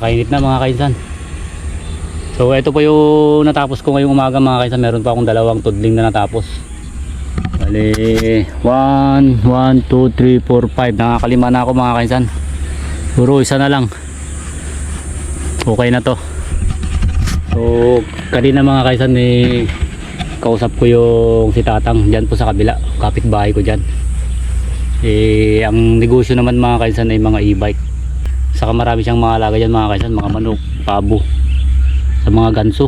napakainit na mga kaisan. So ito po yung natapos ko ngayong umaga mga kaisan. Meron pa akong dalawang tudling na natapos. Bali, 1, 1, 2, 3, 4, 5. Nakakalima na ako mga kaisan. Puro isa na lang. Okay na to. So, kanina mga kaisan eh, kausap ko yung si Tatang dyan po sa kabila. Kapitbahay ko dyan. Eh, ang negosyo naman mga kaisan ay mga e-bike. Saka marami siyang mga alaga dyan mga kaisan, mga manok, pabo, sa mga ganso.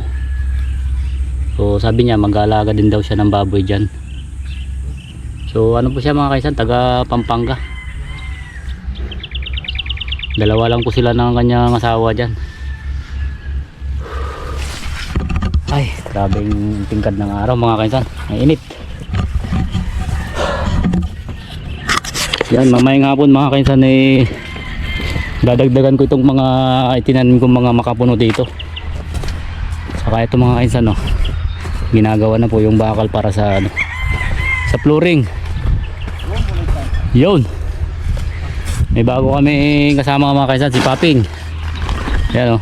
So, sabi niya mag-aalaga din daw siya ng baboy dyan. So ano po siya mga kaisan, taga Pampanga. Dalawa lang po sila ng kanyang asawa dyan. Ay, grabeng tingkad ng araw mga kaisan. Ang init. Yan, mamayang hapon mga kaisan eh dadagdagan ko itong mga itinanim kong mga makapuno dito. Saka ito mga kaisan no. Ginagawa na po yung bakal para sa ano, sa flooring. Yun. May bago kami kasama mga kaisan, si Paping. Yan o.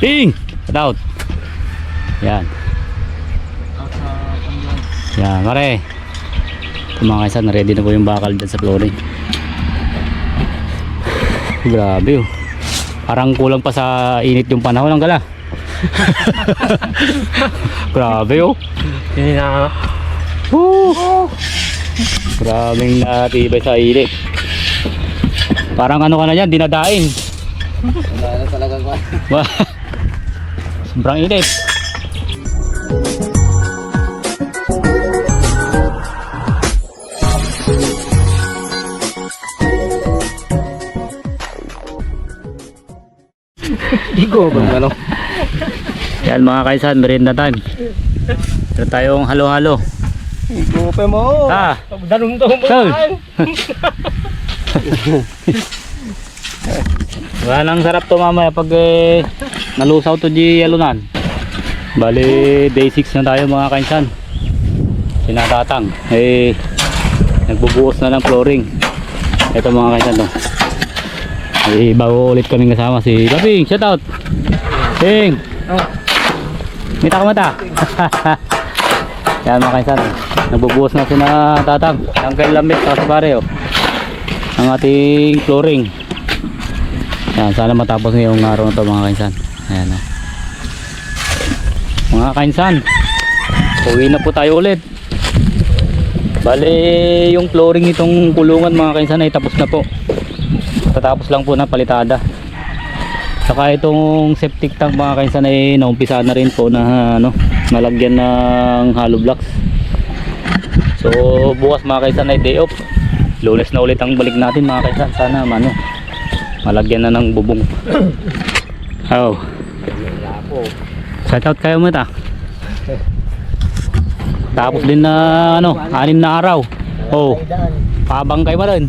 Ping! Shout out. Yan. Yan, mare. Ito mga kaisan, ready na po yung bakal dyan sa flooring. Grabe oh. Parang kulang pa sa init yung panahon ang gala. Grabe oh. Yun na. Woo! Grabing natibay sa init. Parang ano ka na yan, dinadaing. Wala na talaga ko. Wah. Sobrang init. Igo bang ano? Yan mga kaisan, merienda time. Meron tayong halo-halo. Igo pa mo. Ah, Danong daw mo. Wala nang sarap to mamaya pag eh, nalusaw to di yalunan. Bali, day 6 na tayo mga kainsan. Sinatatang. Eh, nagbubuhos na ng flooring. Ito mga kainsan to. Eh, bago ulit kaming kasama si Babing. Shout out. Bing. Oh. Mita ka mata. Yan mga kainsan. Nagbubuhos na si na tatang. Ang kay lamit sa pare oh. Ang ating flooring. Yan, sana matapos ngayong araw na to mga kainsan. Ayan oh. Mga kainsan. Uwi na po tayo ulit. Bale, yung flooring itong kulungan mga kainsan ay tapos na po. Tatapos lang po na palitada. Saka itong septic tank mga kainsan ay naumpisa na rin po na ano, nalagyan ng hollow blocks. So bukas mga kainsan ay day off. Lunes na ulit ang balik natin mga kainsan. Sana ano, malagyan na ng bubong. Oh. Shout out kayo mo ta. Tapos din na ano, anim na araw. Oh. Pabangkay pa rin.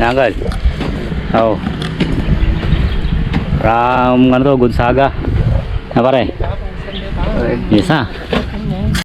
Nanggal. Oh. From ano to, Gonzaga. Na pare? Yes ha.